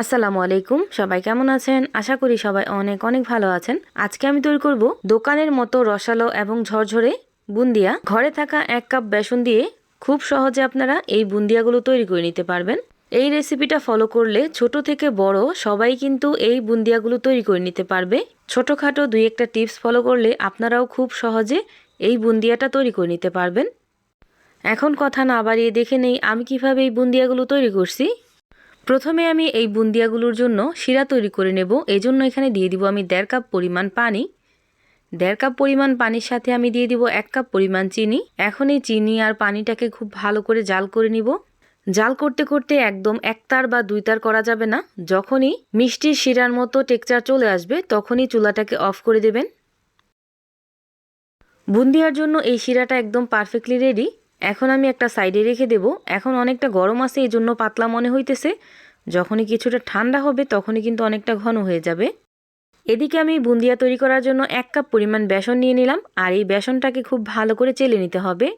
আসসালামু আলাইকুম। সবাই কেমন আছেন? আশা করি সবাই অনেক অনেক ভালো আছেন। আজকে আমি তৈরি করব দোকানের মতো রসালো এবং ঝরঝরে বুন্দিয়া। ঘরে থাকা এক কাপ বেসন দিয়ে খুব সহজে আপনারা এই বুন্দিয়াগুলো তৈরি করে নিতে পারবেন। এই রেসিপিটা ফলো করলে ছোট থেকে বড় সবাই কিন্তু এই বুন্দিয়াগুলো তৈরি করে নিতে পারবে। ছোটোখাটো দুই একটা টিপস ফলো করলে আপনারাও খুব সহজে এই বুন্দিয়াটা তৈরি করে নিতে পারবেন। এখন কথা না বাড়িয়ে দেখে নেই আমি কীভাবে এই বুন্দিয়াগুলো তৈরি করছি। প্রথমে আমি এই বুন্দিয়াগুলোর জন্য শিরা তৈরি করে নেব। এই জন্য এখানে দিয়ে দিব আমি দেড় কাপ পরিমাণ পানি। দেড় কাপ পরিমাণ পানির সাথে আমি দিয়ে দিব এক কাপ পরিমাণ চিনি। এখন এই চিনি আর পানিটাকে খুব ভালো করে জাল করে নিব। জাল করতে করতে একদম একতার বা দুইতার করা যাবে না। যখনই মিষ্টির শিরার মতো টেকচার চলে আসবে, তখনই চুলাটাকে অফ করে দেবেন। বুন্দিয়ার জন্য এই শিরাটা একদম পারফেক্টলি রেডি। এখন আমি একটা সাইডে রেখে দেব। এখন অনেকটা গরম আছে এই জন্য পাতলা মনে হইতেছে। যখনই কিছুটা ঠান্ডা হবে, তখনই কিন্তু অনেকটা ঘন হয়ে যাবে। এদিকে আমি বুন্দিয়া তৈরি করার জন্য এক কাপ পরিমাণ বেসন নিয়ে নিলাম, আর এই বেসনটাকে খুব ভালো করে চেলে নিতে হবে।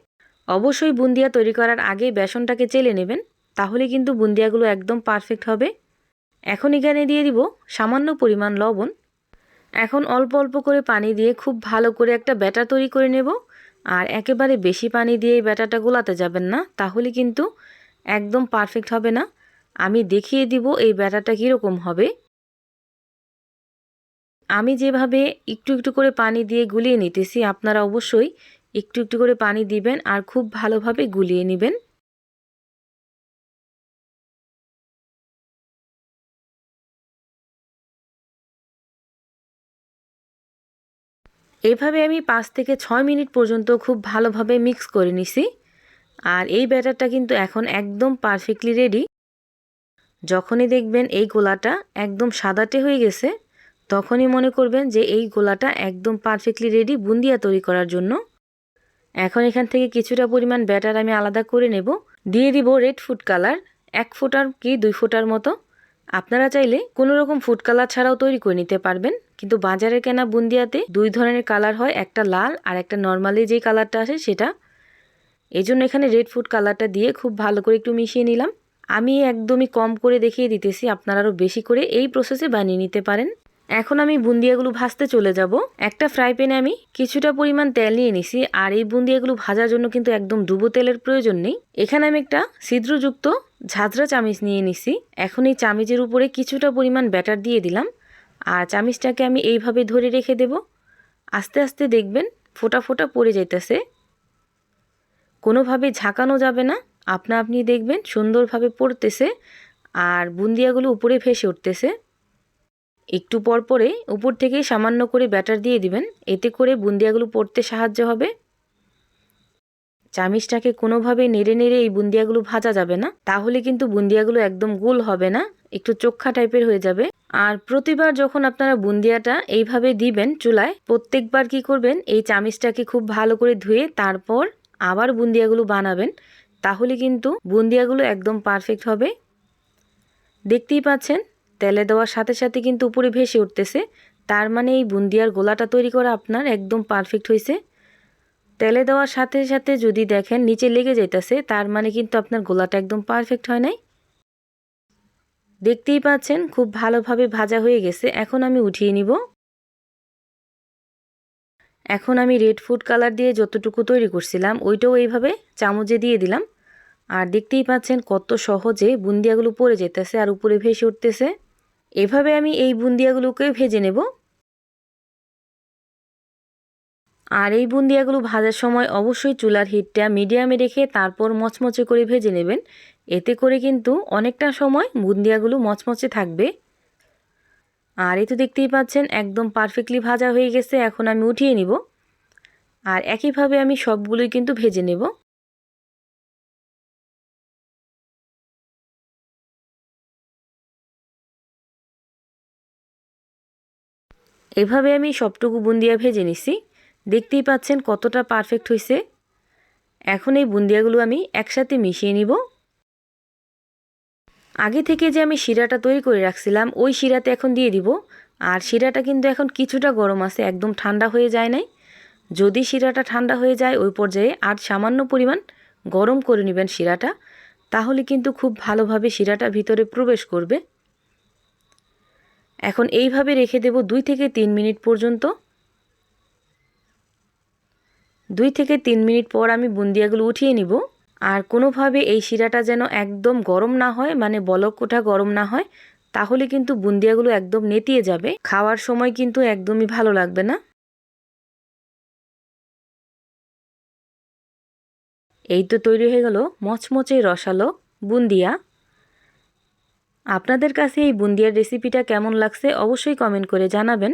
অবশ্যই বুন্দিয়া তৈরি করার আগে বেসনটাকে চেলে নেবেন, তাহলে কিন্তু বুন্দিয়াগুলো একদম পারফেক্ট হবে। এখন এখানে দিয়ে দিব সামান্য পরিমাণ লবণ। এখন অল্প অল্প করে পানি দিয়ে খুব ভালো করে একটা ব্যাটার তৈরি করে নেব। আর একেবারে বেশি পানি দিয়ে এই ব্যাটারটা গোলাতে যাবেন না, তাহলে কিন্তু একদম পারফেক্ট হবে না। আমি দেখিয়ে দিব এই ব্যাটারটা কীরকম হবে। আমি যেভাবে একটু একটু করে পানি দিয়ে গুলিয়ে নিতেছি, আপনারা অবশ্যই একটু একটু করে পানি দিবেন আর খুব ভালোভাবে গুলিয়ে নেবেন। এভাবে আমি পাঁচ থেকে ছয় মিনিট পর্যন্ত খুব ভালোভাবে মিক্স করে নিছি। আর এই ব্যাটারটা কিন্তু এখন একদম পারফেক্টলি রেডি যখনই দেখবেন এই গোলাটা একদম সাদাটে হয়ে গেছে, তখনই মনে করবেন যে এই গোলাটা একদম পারফেক্টলি রেডি বুন্দিয়া তৈরি করার জন্য। এখন এখান থেকে কিছুটা পরিমাণ ব্যাটার আমি আলাদা করে নেব। দিয়ে দিব রেড ফুড কালার এক ফুটার কি দুই ফুটার মতো। আপনারা চাইলে কোনো রকম ফুড কালার ছাড়াও তৈরি করে নিতে পারবেন, কিন্তু বাজারে কেনা বুন্দিয়াতে দুই ধরনের কালার হয়, একটা লাল আর একটা নর্মালি যেই কালারটা আসে সেটা। এই জন্য এখানে রেড ফুড কালারটা দিয়ে খুব ভালো করে একটু মিশিয়ে নিলাম। আমি একদমই কম করে দেখিয়ে দিতেছি, আপনারা আরও বেশি করে এই প্রসেসে বানিয়ে নিতে পারেন। এখন আমি বুন্দিয়াগুলো ভাজতে চলে যাব। একটা ফ্রাই প্যানে আমি কিছুটা পরিমাণ তেল নিয়ে নিছি, আর এই বুন্দিয়াগুলো ভাজার জন্য কিন্তু একদম ডুবো তেলের প্রয়োজন নেই। এখানে আমি একটা ছিদ্রযুক্ত ঝাঁঝরা চামিচ নিয়ে নিছি। এখন এই চামিচের উপরে কিছুটা পরিমাণ ব্যাটার দিয়ে দিলাম। আর চামিচটাকে আমি এইভাবে ধরে রেখে দেব। আস্তে আস্তে দেখবেন ফোটা ফোটা পড়ে যাইতেছে। কোনোভাবে ঝাঁকানো যাবে না। আপনা আপনি দেখবেন সুন্দরভাবে পড়তেছে আর বুন্দিয়াগুলো উপরে ভেসে উঠতেছে। একটু পর পরে উপর থেকে সামান্য করে ব্যাটার দিয়ে দিবেন। এতে করে বুন্দিয়াগুলো পড়তে সাহায্য হবে। চামিচটাকে কোনোভাবে নেড়ে নেড়ে এই বুন্দিয়াগুলো ভাজা যাবে না। তাহলে কিন্তু বুন্দিয়াগুলো একদম গোল হবে না, একটু চোখা টাইপের হয়ে যাবে। আর প্রতিবার যখন আপনারা বুন্দিয়াটা এইভাবে দিবেন চুলায়, প্রত্যেকবার কি করবেন, এই চামিচটাকে খুব ভালো করে ধুয়ে তারপর আবার বুন্দিয়াগুলো বানাবেন। তাহলে কিন্তু বুন্দিয়াগুলো একদম পারফেক্ট হবে। দেখতেই পাচ্ছেন, তেলে দেওয়ার সাথে সাথে কিন্তু উপরে ভেসে উঠতেছে। তার মানে এই বুন্দিয়ার গোলাটা তৈরি করা আপনার একদম পারফেক্ট হয়েছে। তেলে দেওয়ার সাথে সাথে যদি দেখেন নিচে লেগে যাইতেছে, তার মানে কিন্তু আপনার গোলাটা একদম পারফেক্ট হয় নাই। দেখতেই পাচ্ছেন খুব ভালোভাবে ভাজা হয়ে গেছে। এখন আমি উঠিয়ে নিব। এখন আমি রেড ফুড কালার দিয়ে যতটুকু তৈরি করছিলাম, ওইটাও এইভাবে চামচে দিয়ে দিলাম। আর দেখতেই পাচ্ছেন কত সহজে বুন্দিয়াগুলো পড়ে যেতেছে আর উপরে ভেসে উঠতেছে। এভাবে আমি এই বুন্দিয়াগুলোকে ভেজে নেব। আর এই বুন্দিয়াগুলো ভাজার সময় অবশ্যই চুলার হিটটা মিডিয়ামে রেখে তারপর মচমচে করে ভেজে নেবেন। এতে করে কিন্তু অনেকটা সময় বুন্দিয়াগুলো মচমচে থাকবে। আর এই তো দেখতেই পাচ্ছেন, একদম পারফেক্টলি ভাজা হয়ে গেছে, এখন আমি উঠিয়ে নিব। আর একইভাবে আমি সবগুলোই কিন্তু ভেজে নেব। এভাবে আমি সবটুকু বুন্দিয়া ভেজে নিছি। দেখতেই পাচ্ছেন কতটা পারফেক্ট হয়েছে এখন এই বুন্দিয়াগুলো আমি একসাথে মিশিয়ে নিব। আগে থেকে যে আমি শিরাটা তৈরি করে রাখছিলাম, ওই শিরাতে এখন দিয়ে দিব। আর শিরাটা কিন্তু এখন কিছুটা গরম আছে, একদম ঠান্ডা হয়ে যায় নাই। যদি শিরাটা ঠান্ডা হয়ে যায়, ওই পর্যায়ে আর সামান্য পরিমাণ গরম করে নেবেন শিরাটা, তাহলে কিন্তু খুব ভালোভাবে শিরাটা ভিতরে প্রবেশ করবে। এখন এইভাবে রেখে দেব দুই থেকে তিন মিনিট পর্যন্ত। দুই থেকে তিন মিনিট পর আমি বুন্দিয়াগুলো উঠিয়ে নিব। আর কোনোভাবে এই শিরাটা যেন একদম গরম না হয় মানে বলক ওঠা গরম না হয়, তাহলে কিন্তু বুন্দিয়াগুলো একদম নেতিয়ে যাবে। খাওয়ার সময় কিন্তু একদমই ভালো লাগবে না। এই তো তৈরি হয়ে গেল মচমচে রসালো বুন্দিয়া। আপনাদের কাছে এই বুন্দিয়ার রেসিপিটা কেমন লাগছে অবশ্যই কমেন্ট করে জানাবেন।